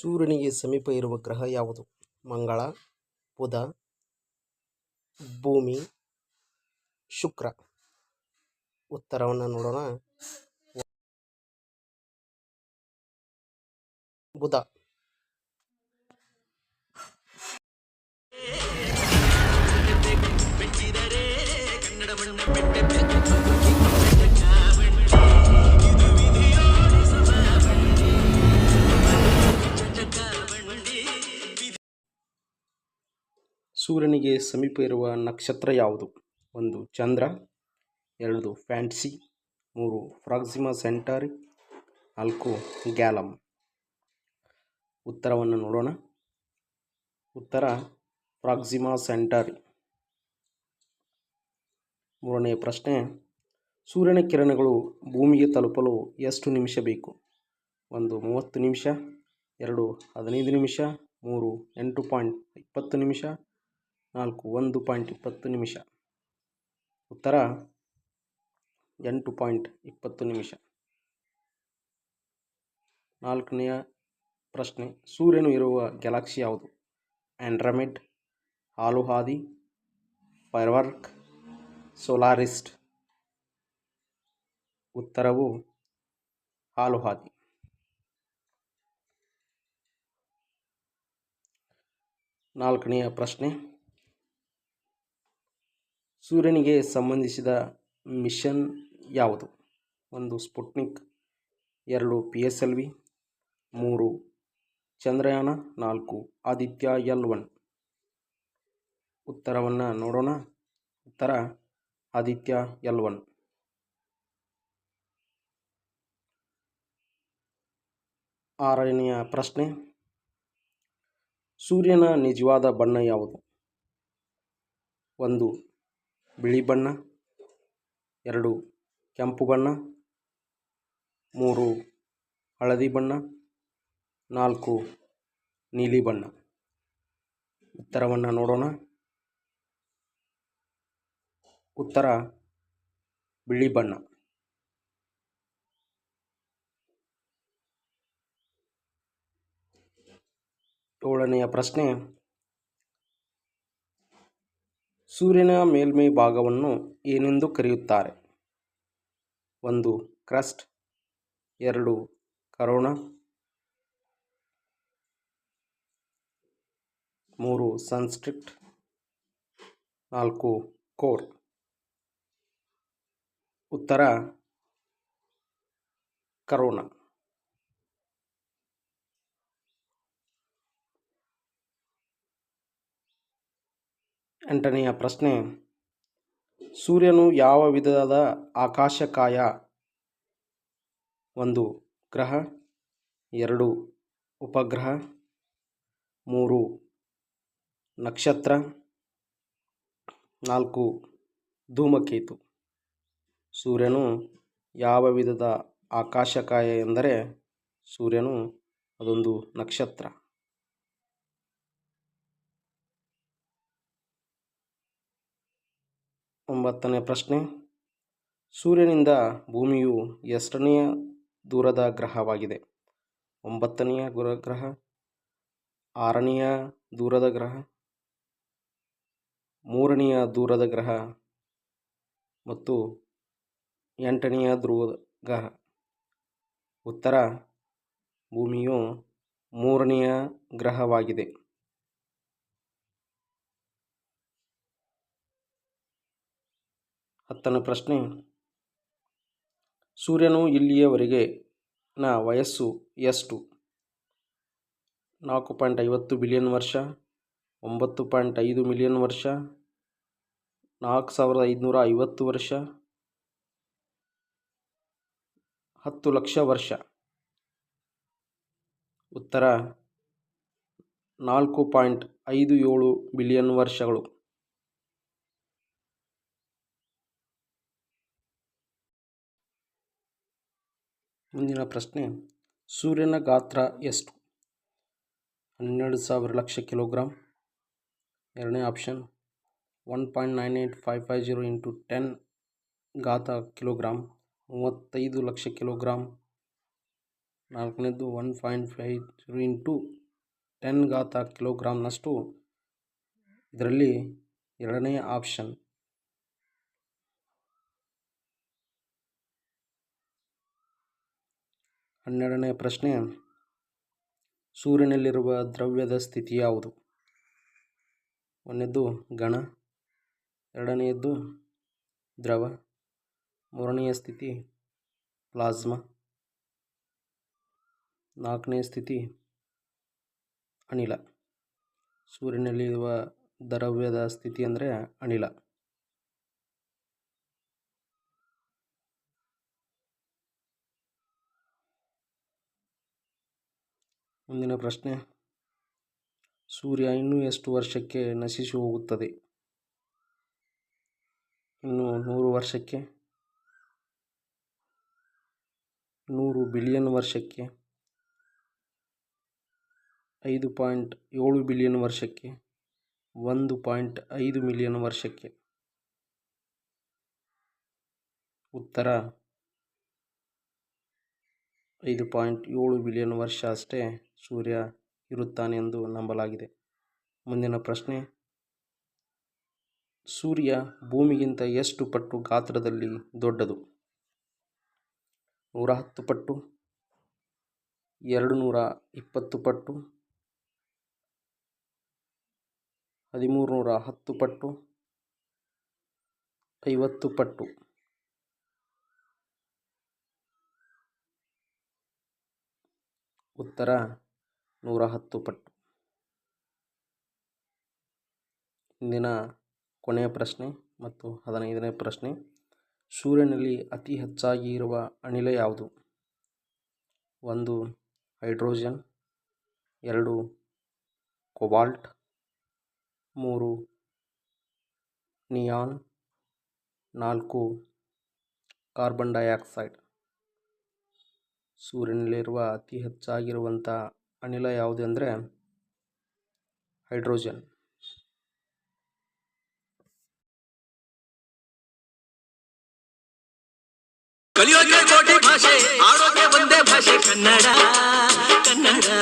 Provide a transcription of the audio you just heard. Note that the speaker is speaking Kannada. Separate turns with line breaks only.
ಸೂರ್ಯನಿಗೆ ಸಮೀಪ ಇರುವ ಗ್ರಹ ಯಾವುದು? ಮಂಗಳ ಬುಧ ಭೂಮಿ ಶುಕ್ರ. ಉತ್ತರವನ್ನು ನೋಡೋಣ. ಬುಧ. ಸೂರ್ಯನಿಗೆ ಸಮೀಪ ಇರುವ ನಕ್ಷತ್ರ ಯಾವುದು? ಒಂದು, ಚಂದ್ರ, ಎರಡು, ಫ್ಯಾಂಟ್ಸಿ, ಮೂರು ಫ್ರಾಕ್ಸಿಮಾ ಸೆಂಟಾರಿ, ನಾಲ್ಕು, ಗ್ಯಾಲಮ್. ಉತ್ತರವನ್ನು ನೋಡೋಣ. ಉತ್ತರ ಫ್ರಾಕ್ಸಿಮಾ ಸೆಂಟಾರಿ. ಮೂರನೆಯ ಪ್ರಶ್ನೆ, ಸೂರ್ಯನ ಕಿರಣಗಳು ಭೂಮಿಗೆ ತಲುಪಲು ಎಷ್ಟು ನಿಮಿಷ ಬೇಕು? ಒಂದು, ಮೂವತ್ತು ನಿಮಿಷ, ಎರಡು, ಹದಿನೈದು ನಿಮಿಷ, ಮೂರು, ಎಂಟು ಪಾಯಿಂಟ್ ಇಪ್ಪತ್ತು ನಿಮಿಷ ನಾಲ್ಕು, ಒಂದು ಪಾಯಿಂಟ್ ಇಪ್ಪತ್ತು ನಿಮಿಷ. ಉತ್ತರ, ಎಂಟು ಪಾಯಿಂಟ್ ಇಪ್ಪತ್ತು ನಿಮಿಷ. ನಾಲ್ಕನೆಯ ಪ್ರಶ್ನೆ, ಸೂರ್ಯನು ಇರುವ ಗ್ಯಾಲಕ್ಸಿ ಯಾವುದು? ಆ್ಯಂಡ್ರಮಿಡ್ ಹಾಲುಹಾದಿ ಫೈರ್ವರ್ಕ್, ಸೋಲಾರಿಸ್ಟ್. ಉತ್ತರವು ಆಲುಹಾದಿ. ನಾಲ್ಕನೆಯ ಪ್ರಶ್ನೆ ಸೂರ್ಯನಿಗೆ ಸಂಬಂಧಿಸಿದ ಮಿಷನ್ ಯಾವುದು? ಒಂದು ಸ್ಪುಟ್ನಿಕ್, ಎರಡು ಪಿ ಎಸ್ ಎಲ್ ವಿ, ಮೂರು ಚಂದ್ರಯಾನ, ನಾಲ್ಕು ಆದಿತ್ಯ ಎಲ್ ಒನ್. ಉತ್ತರವನ್ನು ನೋಡೋಣ. ಉತ್ತರ, ಆದಿತ್ಯ ಎಲ್ ಒನ್. ಆರನೆಯ ಪ್ರಶ್ನೆ. ಸೂರ್ಯನ ನಿಜವಾದ ಬಣ್ಣ ಯಾವುದು? ಒಂದು ಬಿಳಿ ಬಣ್ಣ, ಎರಡು ಕೆಂಪು ಬಣ್ಣ, ಮೂರು ಹಳದಿ ಬಣ್ಣ, ನಾಲ್ಕು ನೀಲಿ ಬಣ್ಣ. ಉತ್ತರವನ್ನು ನೋಡೋಣ. ಉತ್ತರ ಬಿಳಿ ಬಣ್ಣ. ಏಳನೆಯ ಪ್ರಶ್ನೆ ಸೂರ್ಯನ ಮೇಲ್ಮೈ ಭಾಗವನ್ನು ಏನೆಂದು ಕರೆಯುತ್ತಾರೆ? ಒಂದು, ಕ್ರಸ್ಟ್. ಎರಡು, ಕರೋಣ. ಮೂರು ಸನ್ಸ್ಟ್ರಿಕ್ಟ್ ನಾಲ್ಕು, ಕೋರ್. ಉತ್ತರ, ಕರೋಣ. ಎಂಟನೆಯ ಪ್ರಶ್ನೆ. ಸೂರ್ಯನು ಯಾವ ವಿಧದ ಆಕಾಶಕಾಯ? ಒಂದು, ಗ್ರಹ. ಎರಡು, ಉಪಗ್ರಹ. ಮೂರು, ನಕ್ಷತ್ರ. ನಾಲ್ಕು, ಧೂಮಕೇತು. ಸೂರ್ಯನು ಯಾವ ವಿಧದ ಆಕಾಶಕಾಯ ಎಂದರೆ, ಸೂರ್ಯನು ಅದೊಂದು ನಕ್ಷತ್ರ. ಒಂಬತ್ತನೇ ಪ್ರಶ್ನೆ. ಸೂರ್ಯನಿಂದ ಭೂಮಿಯು ಎಷ್ಟನೆಯ ದೂರದ ಗ್ರಹವಾಗಿದೆ? ಒಂಬತ್ತನೆಯ ಗುರ ಗ್ರಹ, ಆರನೆಯ ದೂರದ ಗ್ರಹ, ಮೂರನೆಯ ದೂರದ ಗ್ರಹ ಮತ್ತು ಎಂಟನೆಯ ಧ್ರುವ, ಗ್ರಹ. ಉತ್ತರ, ಭೂಮಿಯು ಮೂರನೆಯ ಗ್ರಹವಾಗಿದೆ. ಹತ್ತನೇ ಪ್ರಶ್ನೆ. ಸೂರ್ಯನು ಇಲ್ಲಿಯವರೆಗೆ ನ ವಯಸ್ಸು ಎಷ್ಟು? ನಾಲ್ಕು ಪಾಯಿಂಟ್ ಐವತ್ತು ಬಿಲಿಯನ್ ವರ್ಷ, ಒಂಬತ್ತು ಪಾಯಿಂಟ್ ಐದು ಮಿಲಿಯನ್ ವರ್ಷ, ನಾಲ್ಕು ಸಾವಿರದ ಐದುನೂರ ಐವತ್ತು ವರ್ಷ, ಹತ್ತು ಲಕ್ಷ ವರ್ಷ. ಉತ್ತರ, ನಾಲ್ಕು ಪಾಯಿಂಟ್ ಐದು ಏಳು ಬಿಲಿಯನ್ ವರ್ಷಗಳು. ಮುಂದಿನ ಪ್ರಶ್ನೆ, ಸೂರ್ಯನ ಗಾತ್ರ ಎಷ್ಟು? ಹನ್ನೆರಡು ಸಾವಿರ ಲಕ್ಷ ಕಿಲೋಗ್ರಾಮ್ ಎರಡನೇ option, one point nine eight five five zero into ten ಗಾತ kilogram ಮೂವತ್ತೈದು ಲಕ್ಷ ಕಿಲೋಗ್ರಾಮ್ ನಾಲ್ಕನೇದು, one point five zero into ten ಗಾತ ಕಿಲೋಗ್ರಾಮ್ನಷ್ಟು ಇದರಲ್ಲಿ ಎರಡನೇ ಆಪ್ಷನ್ ಹನ್ನೆರಡನೇ ಪ್ರಶ್ನೆ. ಸೂರ್ಯನಲ್ಲಿರುವ ದ್ರವ್ಯದ ಸ್ಥಿತಿ ಯಾವುದು? ಒಂದನೇದ್ದು ಗಣ ಎರಡನೆಯದ್ದು ದ್ರವ, ಮೂರನೆಯ ಸ್ಥಿತಿ ಪ್ಲಾಸ್ಮಾ, ನಾಲ್ಕನೇ ಸ್ಥಿತಿ ಅನಿಲ. ಸೂರ್ಯನಲ್ಲಿರುವ ದ್ರವ್ಯದ ಸ್ಥಿತಿ ಅಂದರೆ ಅನಿಲ. ಮುಂದಿನ ಪ್ರಶ್ನೆ. ಸೂರ್ಯ ಇನ್ನೂ ಎಷ್ಟು ವರ್ಷಕ್ಕೆ ನಶಿಸಿ ಹೋಗುತ್ತದೆ? ಇನ್ನು ನೂರು ವರ್ಷಕ್ಕೆ? ನೂರು ಬಿಲಿಯನ್ ವರ್ಷಕ್ಕೆ? ಐದು ಪಾಯಿಂಟ್ ಏಳು ಬಿಲಿಯನ್ ವರ್ಷಕ್ಕೆ? ಒಂದು ಪಾಯಿಂಟ್ ಐದು ಮಿಲಿಯನ್ ವರ್ಷಕ್ಕೆ? ಉತ್ತರ. ಐದು ಪಾಯಿಂಟ್ ಏಳು ಬಿಲಿಯನ್ ವರ್ಷ ಅಷ್ಟೇ. ಸೂರ್ಯ ಇರುತ್ತಾನೆ ಎಂದು ನಂಬಲಾಗಿದೆ. ಮುಂದಿನ ಪ್ರಶ್ನೆ. ಸೂರ್ಯ ಭೂಮಿಗಿಂತ ಎಷ್ಟು ಪಟ್ಟು ಗಾತ್ರದಲ್ಲಿ ದೊಡ್ಡದು? ನೂರ ಹತ್ತು ಪಟ್ಟು ಎರಡು ನೂರ ಇಪ್ಪತ್ತು ಪಟ್ಟು ಹದಿಮೂರು ನೂರ ಹತ್ತು ಪಟ್ಟು, ಐವತ್ತು ಪಟ್ಟು. ಉತ್ತರ. ನೂರ ಹತ್ತು ಪಟ್ಟು ಇಂದಿನ ಕೊನೆಯ ಪ್ರಶ್ನೆ ಮತ್ತು ಹದಿನೈದನೇ ಪ್ರಶ್ನೆ. ಸೂರ್ಯನಲ್ಲಿ ಅತಿ ಹೆಚ್ಚಾಗಿ ಇರುವ ಅನಿಲ ಯಾವುದು? ಒಂದು, ಹೈಡ್ರೋಜನ್. ಎರಡು, ಕೊಬಾಲ್ಟ್. ಮೂರು, ನಿಯಾನ್. ನಾಲ್ಕು, ಕಾರ್ಬನ್ ಡೈಆಕ್ಸೈಡ್. ಸೂರ್ಯನಲ್ಲಿರುವ ಅತಿ ಹೆಚ್ಚಾಗಿರುವಂಥ ಅನಿಲ ಯಾವುದು ಅಂದರೆ ಹೈಡ್ರೋಜನ್.
ಕಲಿಯೋಕೆ ಕೋಟಿ ಭಾಷೆ ಆಡೋಕೆ ಒಂದೇ ಭಾಷೆ ಕನ್ನಡ ಕನ್ನಡ.